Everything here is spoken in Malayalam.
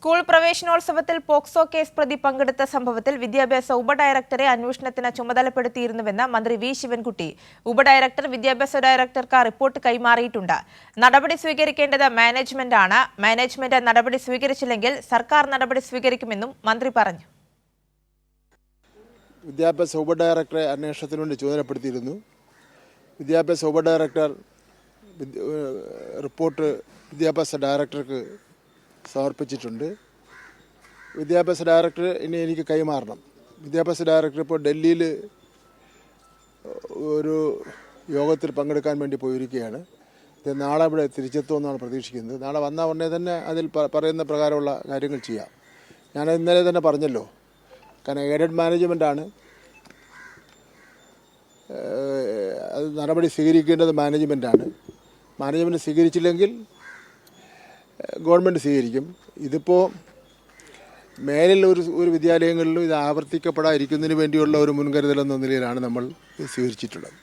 സ്കൂൾ പ്രവേശനോത്സവത്തിൽ പോക്സോ കേസ് പ്രതി പങ്കെടുത്ത സംഭവത്തിൽ വിദ്യാഭ്യാസ ഉപഡയറക്ടറെ അന്വേഷണത്തിന് ചുമതലപ്പെടുത്തിയിരുന്നുവെന്ന് മന്ത്രി വി ശിവൻകുട്ടി. ഉപഡയറക്ടർ വിദ്യാഭ്യാസ ഡയറക്ടർക്ക് റിപ്പോർട്ട് കൈമാറിയിട്ടുണ്ട്. നടപടി സ്വീകരിക്കേണ്ടത് മാനേജ്മെന്റാണ് മാനേജ്മെന്റ് നടപടി സ്വീകരിച്ചില്ലെങ്കിൽ സർക്കാർ നടപടി സ്വീകരിക്കുമെന്നും മന്ത്രി പറഞ്ഞു. വിദ്യാഭ്യാസ ഉപഡയറക്ടറെ അന്വേഷണത്തിന് വേണ്ടി ചുമതലപ്പെടുത്തിയിരുന്നു. വിദ്യാഭ്യാസ ഉപഡയറക്ടർ റിപ്പോർട്ട് വിദ്യാഭ്യാസ ഡയറക്ടർക്ക് സമർപ്പിച്ചിട്ടുണ്ട്. വിദ്യാഭ്യാസ ഡയറക്ടർ ഇനി എനിക്ക് കൈമാറണം. വിദ്യാഭ്യാസ ഡയറക്ടർ ഇപ്പോൾ ഡൽഹിയിൽ ഒരു യോഗത്തിൽ പങ്കെടുക്കാൻ വേണ്ടി പോയിരിക്കുകയാണ്. ഇത് നാളെ ഇവിടെ തിരിച്ചെത്തുമെന്നാണ് പ്രതീക്ഷിക്കുന്നത്. നാളെ വന്ന ഉടനെ തന്നെ അതിൽ പറയുന്ന പ്രകാരമുള്ള കാര്യങ്ങൾ ചെയ്യാം. ഞാൻ ഇന്നലെ തന്നെ പറഞ്ഞല്ലോ കാരണം എയ്ഡഡ് മാനേജ്മെന്റാണ് അത് നടപടി സ്വീകരിക്കേണ്ടത് മാനേജ്മെന്റാണ് മാനേജ്മെന്റ് സ്വീകരിച്ചില്ലെങ്കിൽ ഗവൺമെന്റ് സ്വീകരിക്കും. ഇതിപ്പോൾ മേലിൽ ഒരു ഒരു വിദ്യാലയങ്ങളിലും ഇത് ആവർത്തിക്കപ്പെടാതിരിക്കുന്നതിന് വേണ്ടിയുള്ള ഒരു മുൻകരുതൽ എന്ന നിലയിലാണ് നമ്മൾ സ്വീകരിച്ചിട്ടുള്ളത്.